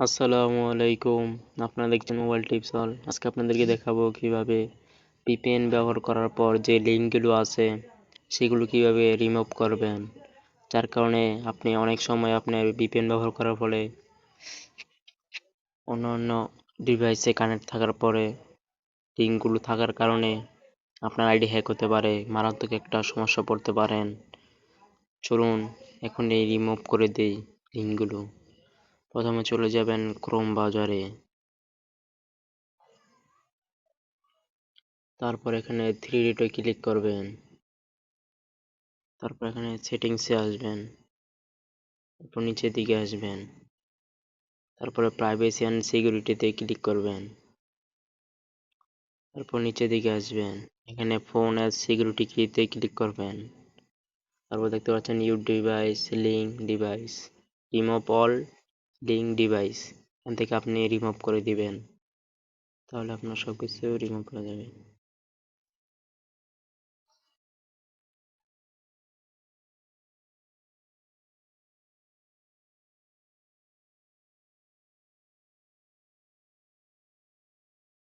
আসসালামু আলাইকুম। আপনারা দেখছেন মোবাইল টিপস অল। আজকে আপনাদেরকে দেখাবো কীভাবে পিপিএন ব্যবহার করার পর যে লিঙ্কগুলো আছে, সেগুলো কীভাবে রিমুভ করবেন। যার কারণে আপনি অনেক সময় আপনার ভিপিএন ব্যবহার করার ফলে অন্য অন্য ডিভাইসে কানেক্ট থাকার পরে লিঙ্কগুলো থাকার কারণে আপনার আইডি হ্যাক হতে পারে, মারাত্মক একটা সমস্যা পড়তে পারেন। চলুন এখন এই রিমুভ করে দেই লিঙ্কগুলো। প্রথমে চলে যাবেন ক্রোম বাজারে। তারপর এখানে থ্রি ডটে ক্লিক করবেন। তারপর এখানে সেটিংসে আসবেন। তারপর নিচের দিকে আসবেন। তারপরে প্রাইভেসি অ্যান্ড সিকিউরিটিতে ক্লিক করবেন। তারপর নিচের দিকে আসবেন। এখানে ফোন অ্যাজ সিকিউরিটি কিতে ক্লিক করবেন। তারপর দেখতে পাচ্ছেন you device link device remove all link device এখান থেকে আপনি রিমুভ করে দিবেন। তাহলে আপনার সব কিছু রিমুভ করা যাবে।